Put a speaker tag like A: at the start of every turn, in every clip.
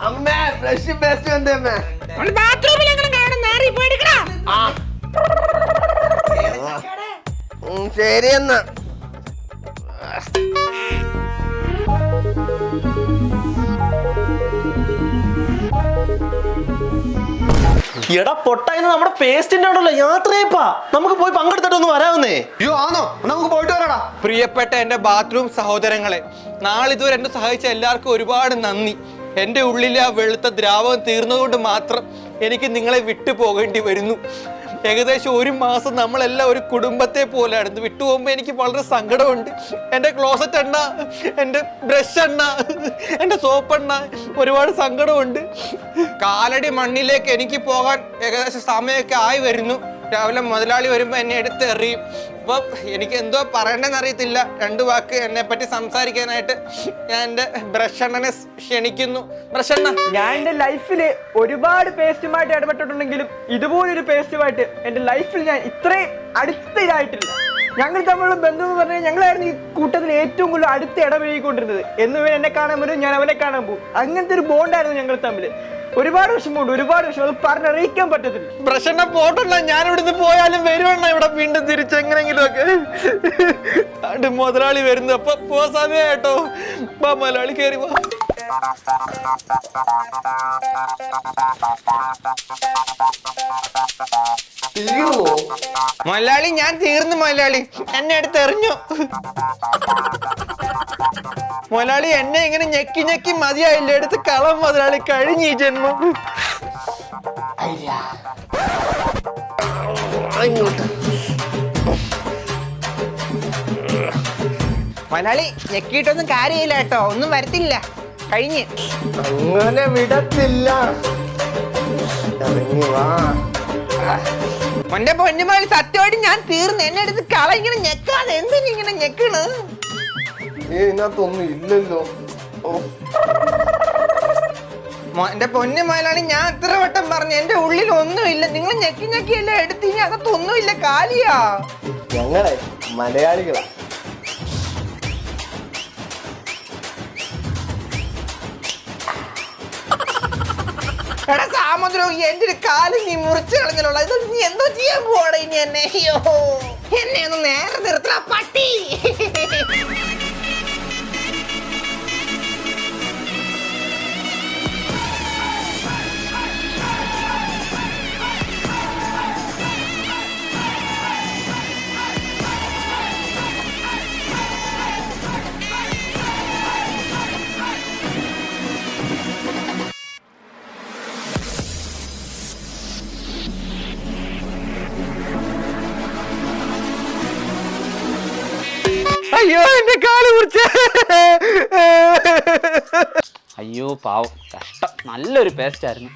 A: അമ്മ പേസ്റ്റ് വന്നേ അമ്മ.
B: ബാത്റൂമിൽ എങ്ങനെ കാണും? നാറി പോയി എടുക്കടാ.
A: ആ. ശരി എന്നാ.
C: എടാ പൊട്ടായിന്ന് നമ്മുടെ പേസ്റ്റിന്റെ ഉണ്ടല്ലോ യാത്രയപ്പാ. നമുക്ക് പോയി പങ്കെടുത്തിട്ട് ഒന്ന് വരാവുന്നേ.
D: അയ്യോ ആണോ നമുക്ക് പോയിട്ട് വരാടാ.
E: പ്രിയപ്പെട്ട എന്റെ ബാത്റൂം സഹോദരങ്ങളെ നാളിതുവരെ എന്നെ സഹായിച്ച എല്ലാവർക്കും ഒരുപാട് നന്ദി. എന്റെ ഉള്ളിലെ ആ വെളുത്ത ദ്രാവകം തീർന്നതുകൊണ്ട് മാത്രം എനിക്ക് നിങ്ങളെ വിട്ടു പോകേണ്ടി വരുന്നു. ഏകദേശം ഒരു മാസം നമ്മളെല്ലാം ഒരു കുടുംബത്തെ പോലെയാണ് ഇത് വിട്ടുപോകുമ്പോൾ എനിക്ക് വളരെ സങ്കടമുണ്ട്. എന്റെ ക്ലോസറ്റ് എണ്ണ എന്റെ ബ്രഷ് എണ്ണ എന്റെ സോപ്പ് എണ്ണ ഒരുപാട് സങ്കടമുണ്ട്. കാലടി മണ്ണിലേക്ക് എനിക്ക് പോകാൻ ഏകദേശം സമയമൊക്കെ ആയി വരുന്നു. രാവിലെ മുതലാളി വരുമ്പോൾ എന്നെ എടുത്ത് എറിയും അപ്പം എനിക്ക് എന്തോ പറയണ്ടെന്ന് അറിയത്തില്ല. രണ്ട് വാക്ക് എന്നെ പറ്റി സംസാരിക്കാനായിട്ട് ഞാൻ എന്റെ ബ്രഷണ്ണനെ ക്ഷണിക്കുന്നു. ബ്രഷണ്ണ.
F: ഞാൻ എന്റെ ലൈഫിൽ ഒരുപാട് പേസ്റ്റുമായിട്ട് ഇടപെട്ടിട്ടുണ്ടെങ്കിലും ഇതുപോലൊരു പേസ്റ്റുമായിട്ട് എന്റെ ലൈഫിൽ ഞാൻ ഇത്രയും അടുത്തതായിട്ടില്ല ഞങ്ങൾ തമ്മിലുള്ള ബന്ധം എന്ന് പറഞ്ഞാൽ ഞങ്ങളായിരുന്നു ഈ കൂട്ടത്തിൽ ഏറ്റവും കൂടുതൽ അടുത്ത് ഇടപഴകിക്കൊണ്ടിരുന്നത്. എന്ന് എന്നെ കാണാൻ വരും ഞാൻ അവനെ കാണാൻ പോകും. അങ്ങനത്തെ ഒരു ബോണ്ടായിരുന്നു ഞങ്ങൾ തമ്മിൽ ഒരുപാട് വിഷമമുണ്ട് ഒരുപാട് വിഷമം. അത് പറഞ്ഞറിയിക്കാൻ പറ്റത്തില്ല.
E: പ്രശ്നം പോട്ടല്ല ഞാൻ ഇവിടുന്ന് പോയാലും വരുവണ്ണ. ഇവിടെ വീണ്ടും തിരിച്ചെങ്ങനെങ്കിലും ഒക്കെ. മുതലാളി വരുന്നു. അപ്പൊ പോ സമയമായിട്ടോ വാ മുതലാളി കയറി
A: പോ
E: മലയാളി ഞാൻ തീർന്നു മലയാളി. എന്നെ എടുത്ത് എറിഞ്ഞു മുതലാളി എന്നെ ഇങ്ങനെ ഞെക്കി ഞെക്കി മതിയായില്ല? എടുത്ത് കളം മുതലാളി കഴിഞ്ഞു ഈ ജന്മം. മുതലാളി ഞെക്കിയിട്ടൊന്നും കാര്യമില്ല കേട്ടോ. ഒന്നും വരത്തില്ല. കഴിഞ്ഞ്.
A: അങ്ങനെ വിടത്തില്ല.
E: മോന്റെ പൊന്നുമോളി സത്യമായിട്ട് ഞാൻ തീർന്നു. എന്നെ എടുത്ത് കള ഇങ്ങനെ ഞെക്കാതെ. എന്തിനാ ഇങ്ങനെ ഞെക്കണ്?
A: ഇതിനകത്തൊന്നും ഇല്ലല്ലോ. ഓ.
E: എന്റെ പൊന്നു മുതലാളി ഞാൻ എത്ര വട്ടം പറഞ്ഞു എന്റെ ഉള്ളിൽ ഒന്നുമില്ല. നിങ്ങൾ ഞെക്കി ഞെക്കിയല്ല എടുത്ത് ഇനി അകത്തൊന്നുമില്ല കാലിയാ.
A: ഞങ്ങളെ മലയാളികളാ.
E: എടാ സാമദ്രോഹി എന്റെ ഒരു കാൽ നീ മുറിച്ചു കളഞ്ഞല്ലോ ഇത് നീ എന്തോ ചെയ്യാൻ പോവാണ് ഇനി എന്നെ? അയ്യോ. എന്നെ ഒന്ന് നേരെ നിർത്തണ പട്ടി. അയ്യോ എന്റെ കാൽ കുറിച്ച്
G: അയ്യോ പാവം. കഷ്ടം. നല്ലൊരു പേസ്റ്റ് ആയിരുന്നു.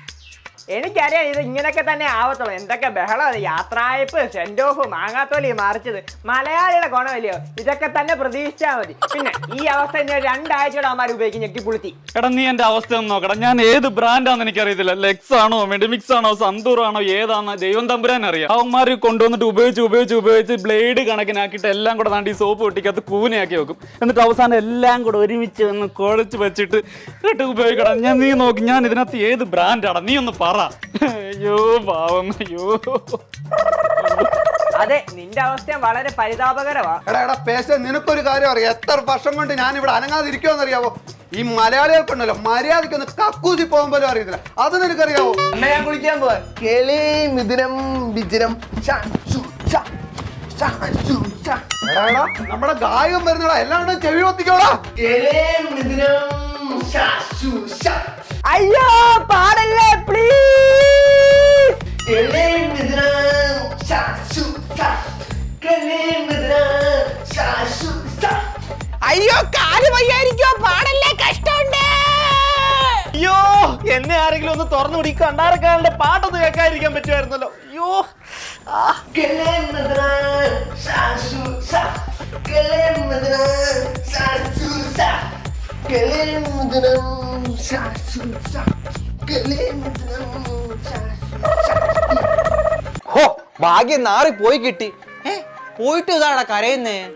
F: എനിക്കറിയാം ഇത് ഇങ്ങനെയൊക്കെ തന്നെ ആവത്തുള്ളൂ. എന്തൊക്കെ ബഹളം യാത്രായ്പ് സെൻഡ് ഓഫ് മാങ്ങാത്തോലി മറിച്ചത്. മലയാളിയുടെ ഗുണമല്ലയോ? ഇതൊക്കെ തന്നെ പ്രതീക്ഷിച്ചാൽ മതി. പിന്നെ ഈ അവസ്ഥ ഞാൻ രണ്ടാഴ്ചയുടെ അവന്മാർ ഉപയോഗിക്കും ഞെക്കിപ്പുളുത്തി
G: എടാ നീ എന്റെ അവസ്ഥ ഒന്ന് നോക്കടാ. ഞാൻ ഏത് ബ്രാൻഡാന്ന് എനിക്കറിയത്തില്ല. ലെക്സ് ആണോ മെഡിമിക്സ് ആണോ സന്തൂർ ആണോ ഏതാണോ ദൈവം തമ്പുരാൻ അറിയാം അവന്മാർ കൊണ്ടുവന്നിട്ട് ഉപയോഗിച്ച് ഉപയോഗിച്ച് ഉപയോഗിച്ച് ബ്ലേഡ് കണക്കിനാക്കിയിട്ട് എല്ലാം കൂടെ നാണ്ടി സോപ്പ് പൊട്ടിക്കകത്ത് കൂനയാക്കി വെക്കും. എന്നിട്ട് അവസാനം എല്ലാം കൂടെ ഒരുമിച്ച് ഒന്ന് കുഴച്ച് വെച്ചിട്ട് ഉപയോഗിക്കണം. ഞാൻ നീ നോക്കി ഞാൻ ഇതിനകത്ത് ഏത് ബ്രാൻഡാണ് നീ ഒന്ന് പറ. അയ്യോ പാവം അയ്യോ.
F: അതെ നിന്റെ അവസ്ഥ വളരെ പരിതാപകരമാ.
D: എടാ എടാ പേശ നിനക്കൊരു കാര്യം അറിയാം. എത്ര വർഷം കൊണ്ട് ഞാൻ ഇവിടെ അനങ്ങാതിരിക്കുമെന്ന് അറിയാവോ ഈ മലയാളികൾക്കുണ്ടല്ലോ മര്യാദയ്ക്കൊന്ന് കക്കൂസി പോകാൻ പോലും അറിയത്തില്ല. അത് നിനക്കറിയാവോ?
A: ഞാൻ കുളിക്കാൻ പോവാ. കേളി മിഥുനം
D: നമ്മുടെ ഗായകം വരുന്നടാ. എല്ലാം ചെവി ഒത്തിക്കോടാ.
F: അയ്യോ പാടല്ലേ?
E: അയ്യോ കാൽ വയ്യായിരിക്കോ പാടല്ലേ കഷ്ടമുണ്ട്.
C: അയ്യോ എന്നെ ആരെങ്കിലും ഒന്ന് തുറന്നു പിടി. കണ്ടാറക്കാരന്റെ പാട്ടൊന്ന് കേൾക്കാതിരിക്കാൻ പറ്റുമായിരുന്നല്ലോ. അയ്യോ.
E: ഹോ ഭാഗ്യം നാറി പോയി കിട്ടി. ഏ പോയിട്ട് ഇതാടാ കരയുന്നേ.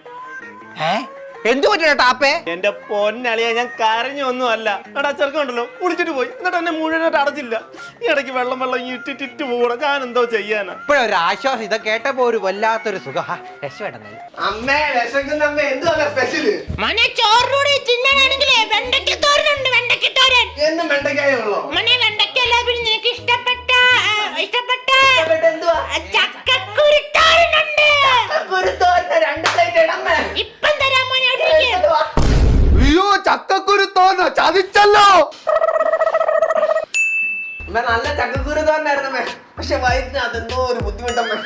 E: ഏ? എന്തു പറ്റില്ല ടാപ്പേ?
C: എന്റെ പൊന്നളിയ ഞാൻ കരഞ്ഞു ഒന്നും അല്ല എടാ ചെറുക്കണ്ടല്ലോ കുളിച്ചിട്ട് പോയി. എന്നിട്ട് എന്നെ മുഴുവനായിട്ട് അടച്ചില്ല. ഈ ഇടയ്ക്ക് വെള്ളം വെള്ളം ഇട്ടിട്ടിട്ട് ഇട്ടിട്ട് പോകണം ഞാൻ എന്തോ ചെയ്യാനാ.
E: ഇപ്പോഴൊരു ആശ്വാസം. ഇതൊക്കെ കേട്ടപ്പോ ഒരു വല്ലാത്തൊരു സുഖം. ഹാ, രക്ഷപ്പെടണേ
A: അമ്മേ വിശക്കുന്ന അമ്മ എന്തുവാ സ്പെഷ്യൽ
B: മനെ ചോറിനോട് തിന്നാനാണെങ്കിലേ വെണ്ടയ്ക്ക തോരനുണ്ട് വെണ്ടയ്ക്ക
A: എന്നും വെണ്ടക്കായ ഉള്ളോ?
B: മനെ നല്ല ചക്കക്കുരു
D: തന്നെ
A: ആയിരുന്നു പക്ഷെ വൈദ്യുതി അതെന്തോ ഒരു ബുദ്ധിമുട്ടമ്മേ.